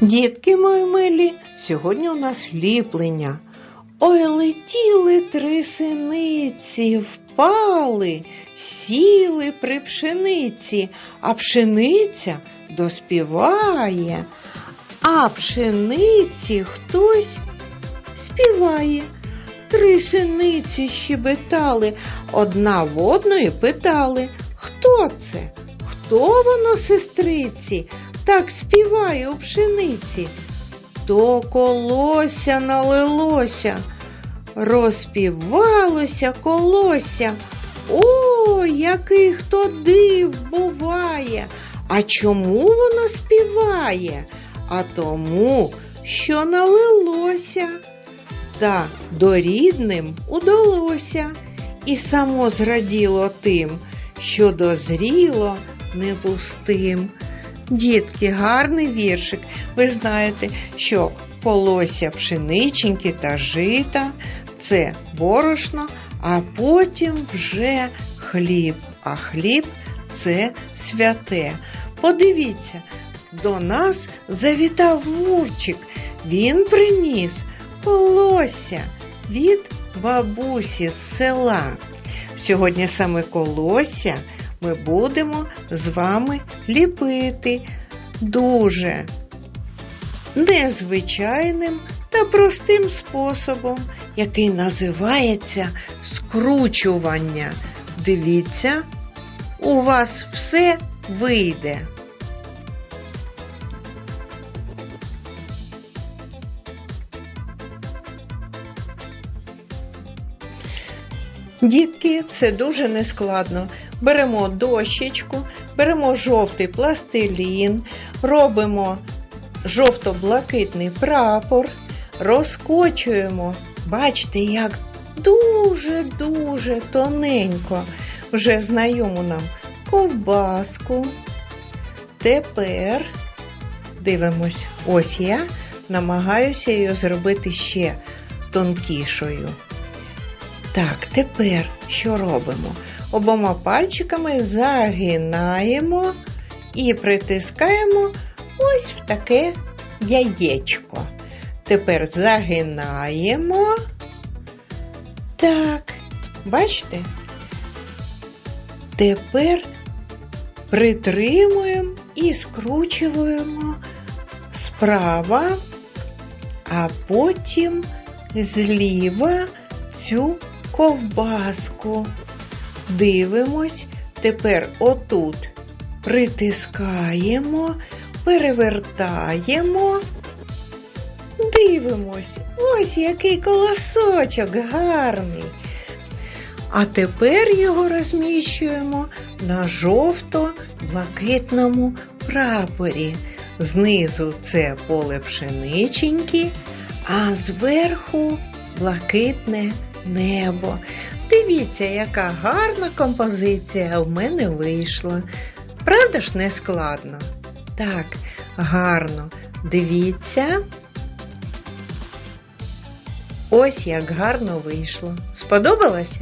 Дітки мої милі, сьогодні у нас ліплення. Ой, летіли три синиці, впали, сіли при пшениці, а пшениця доспіває, а пшениці хтось співає. Три синиці щебетали, одна в одної питали, хто це? Хто воно, сестриці, так співає у пшениці? То колося налилося, розпівалося колося. О, який хто див буває. А чому воно співає? А тому, що налилося. Та дорідним удалося, і само зраділо тим, що дозріло не пустим. Дітки, гарний віршик. Ви знаєте, що полося пшениченьки та жита це борошно, а потім вже хліб. А хліб це святе. Подивіться, до нас завітав Мурчик. Він приніс колося від бабусі з села. Сьогодні саме колося ми будемо з вами ліпити дуже незвичайним та простим способом, який називається скручування. Дивіться, у вас все вийде. Дітки, це дуже нескладно. Беремо дощечку, беремо жовтий пластилін, робимо жовто-блакитний прапор, розкочуємо, бачите, як дуже-дуже тоненько вже знайому нам ковбаску. Тепер дивимось, ось я намагаюся її зробити ще тонкішою. Так, тепер що робимо? Обома пальчиками загинаємо і притискаємо ось в таке яєчко. Тепер загинаємо. Так, бачите? Тепер притримуємо і скручуємо справа, а потім зліва цю ковбаску. Дивимось, тепер отут притискаємо, перевертаємо. Дивимось, ось який колосочок гарний. А тепер його розміщуємо на жовто-блакитному прапорі. Знизу це поле пшениченьки, а зверху блакитне небо. Дивіться, яка гарна композиція в мене вийшла. Правда ж не складно? Так, гарно. Дивіться. Ось як гарно вийшло. Сподобалося?